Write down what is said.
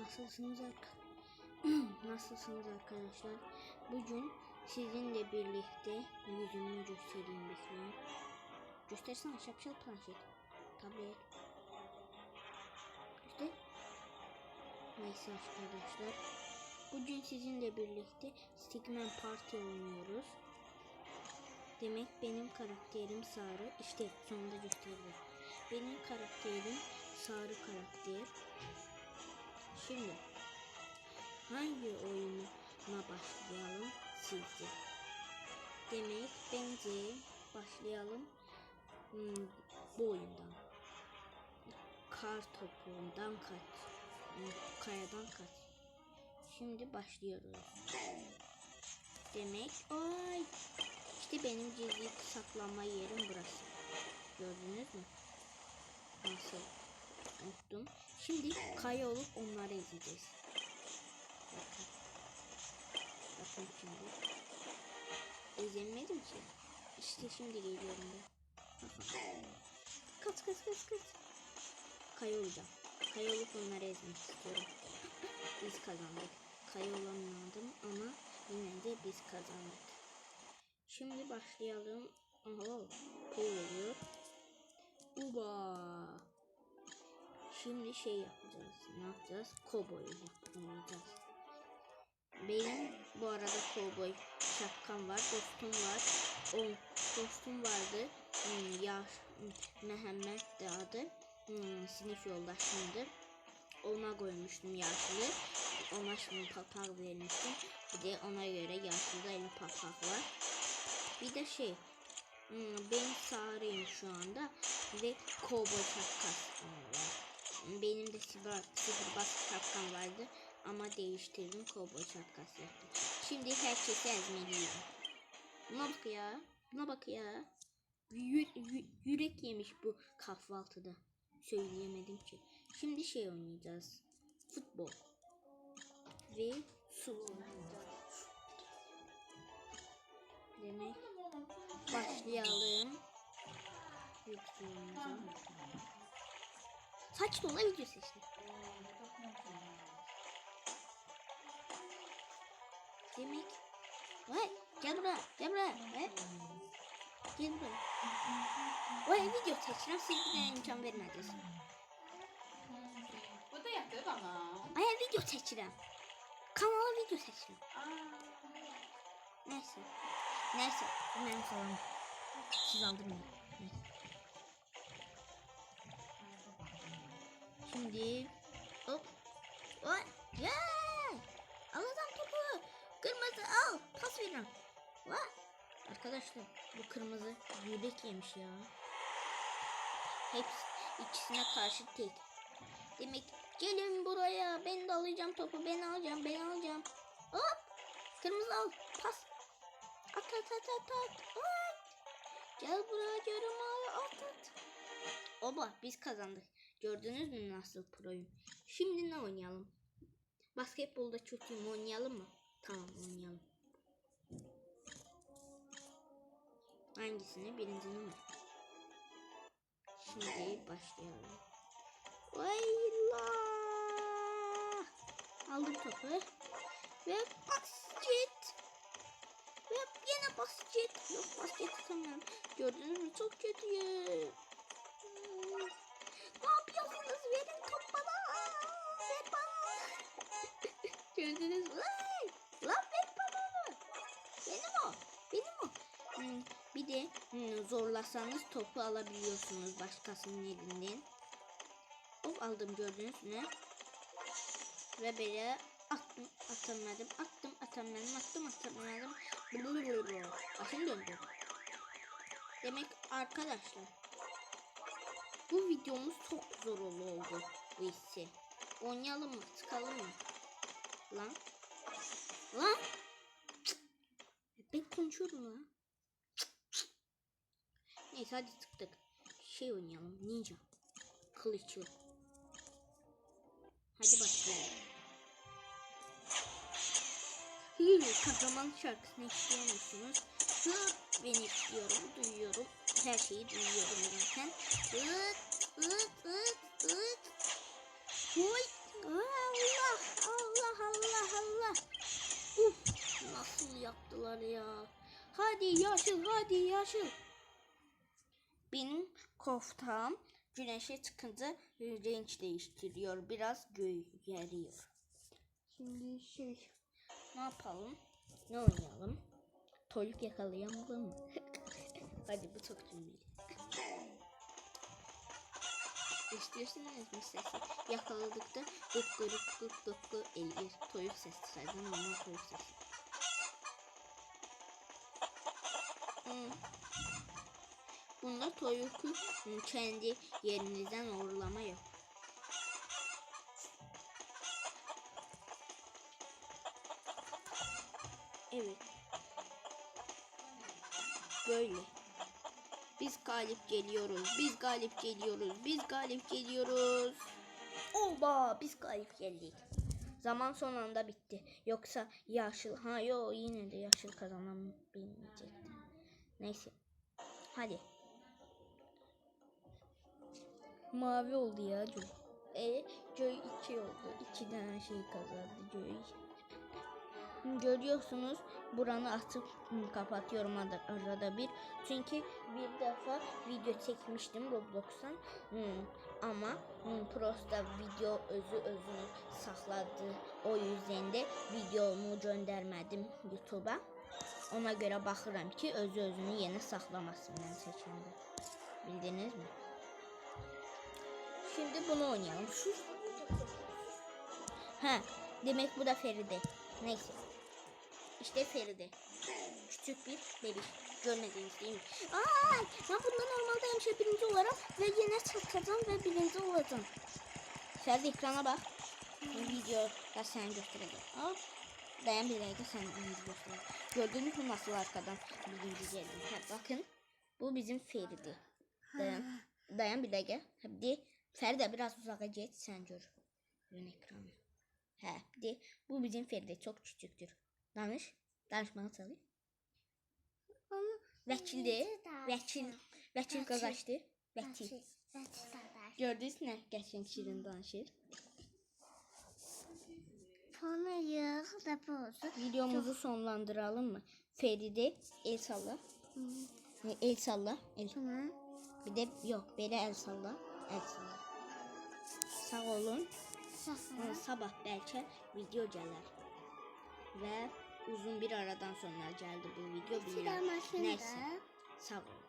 Nasılsınız? Nasılsınız arkadaşlar? Bugün sizinle birlikte yüzümü göstereyim lütfen. Göstersene şapşal planşet. Tablet. Göster. Neyse arkadaşlar. Bugün sizinle birlikte Stickman Party oynuyoruz. Demek benim karakterim Sarı. İşte sonunda gösterdim. Benim karakterim Sarı karakter. Şimdi hangi oyununa başlayalım sizce? Demek bence başlayalım hmm, bu oyundan. Kar topuğundan kaç. hmm, Kayadan kaç. Şimdi başlıyoruz. Demek ay işte benim gizli saklanma yerim burası. Gördünüz mü? Nasıl? Unuttum. Şimdi kaya olup onları ezeceğiz. Bakın. Bakın şimdi. Ezemedim ki. İşte şimdi geliyorum ben. Kaç kaç kaç kaç. Kaya olacağım. Kaya olup onları ezmek istiyorum. Biz kazandık. Kaya olamadım ama yine de biz kazandık. Şimdi başlayalım. Aha, pul veriyor. Uba. Şimdi şey yapacağız. Ne yapacağız? Cowboy oynayacağız. Benim bu arada cowboy şapkam var. Dostum var. O dostum vardı. Hmm, hmm, Mehmet de adı. Hmm, sınıf yoldaşımdı. Ona koymuştum yaşlı. Ona şimdi papaq vermiştim. Bir de ona göre yaşlıda elim papaq var. Bir de şey hmm, ben sarıyım şu anda ve cowboy şapkası Benim de sihirbaz, sihirbaz şapkam vardı ama değiştirdim kovboy şapkası yaptım. Şimdi herkesi ezmeliyim. Buna bak ya. Buna bak ya. Yü- yü- yürek yemiş bu kahvaltıda. Söyleyemedim ki. Şimdi şey oynayacağız. Futbol. Ve su oynayacağız. Demek başlayalım. Videomuza. Saç dola video seçtim. Demek. Vay gel buraya gel buraya. Vay. Gel buraya. Vay video seçtim. Bir imkan vermediniz. Bu da yapıyor ama. Ay video seçtim. Kanala video seçtim. Neyse. Neyse. Benim falan. Siz aldırmayın. Şimdi hop. Vay. Yeah. Al adam topu. Kırmızı al. Pas verin. Vay. Arkadaşlar bu kırmızı yürek yemiş ya. Hepsi ikisine karşı tek. Demek gelin buraya. Ben de alacağım topu. Ben alacağım. Ben alacağım. Hop. Kırmızı al. Pas. At at at at at. Gel buraya diyorum abi. At at. Oba biz kazandık. Gördünüz mü nasıl proyum? Şimdi ne oynayalım? Basketbolda çok iyi oynayalım mı? Tamam oynayalım. Hangisini? Birincini mi? Şimdi başlayalım. Vayla! Aldım topu. Ve basket. Ve yine basket. Yok basket tutamıyorum. Gördünüz mü? Çok kötüyüm. Gördünüz mü? Lan bana onu. Benim o. Benim o. Hmm, bir de hmm, zorlasanız topu alabiliyorsunuz başkasının elinden. Hop aldım gördünüz mü? Ve böyle attım atamadım attım atamadım attım atamadım. Blablabla. Başım döndü. Demek arkadaşlar bu videomuz çok zor oldu bu hissi. Oynayalım mı? Çıkalım mı? Lan. Lan. Cık. Ben konuşuyorum lan. Cık, cık. Neyse hadi tıktık. Şey oynayalım. Ninja. Kılıçlı. Hadi başlayalım. Hı, kahraman şarkısını istiyor musunuz? Hı, ben istiyorum, duyuyorum. Her şeyi duyuyorum zaten. Hıt, hıt, Hadi yaşıl hadi yaşıl. Benim koftam güneşe çıkınca renk değiştiriyor. Biraz göğeriyor. Şimdi şey ne yapalım? Ne oynayalım? Toyluk yakalayalım mı? Hadi bu çok cümleli. İstiyorsanız mı sesi yakaladıkta dıkkı dıkkı dıkkı eğir. Toyuk zaten normal toyuk sesi. Hmm. Bunda toyuku kendi yerinizden uğurlama yok. Evet. Böyle. Biz galip geliyoruz. Biz galip geliyoruz. Biz galip geliyoruz. Oba biz galip geldik. Zaman son anda bitti. Yoksa yaşıl ha yo yine de yaşıl kazanabilmeyecekti. Neyse. Hadi. Mavi oldu ya Joy. E Joy 2 oldu. 2 tane şey kazandı Joy. Görüyorsunuz buranı açıp hı, kapatıyorum arada, bir. Çünkü bir defa video çekmiştim Roblox'tan. Hı, Ama hı, Prosta video özü özünü saxladı. O yüzden de videomu göndermedim YouTube'a. Ona göre baxıram ki özü özünü yenə saxlamasın mən seçəndə. Bildiniz mi? Şimdi bunu oynayalım. Şu Ha, demek bu da Feride. Neyse. İşte Feride. Küçük bir bebek. Görmediniz değil mi? Ay, ben bunda normalde hemşe birinci olarak ve yine çatacağım ve birinci olacağım. Feride ekrana bak. Video da sen göstereceğim. Dayan bir dakika sen birinci göstereceğim. Gördünüz mü nasıl arkadan birinci geldim? Ha, bakın. Bu bizim Feride. Dayan. Dayan bir dakika. Hadi. Feride biraz uzağa geç sen gör. Ön ekranı. Hə, de, bu bizim Feride çox küçüktür. Danış, danışmağı çalış. Vəkildir, vəkil, vəkil qaqaşdır, vəkil. Gördünüz nə qəşəng şirin danışır. Sonra yağ da bozu. Videomuzu sonlandıralım mı? Feride el salla. E, El salla. El. Tamam. Bir de yok, belə el salla. El salla. Sağ olun. Ee, sabah belki video gelir. Ve uzun bir aradan sonra geldi bu video. Bilmiyorum. maşını Neyse. Sağ olun.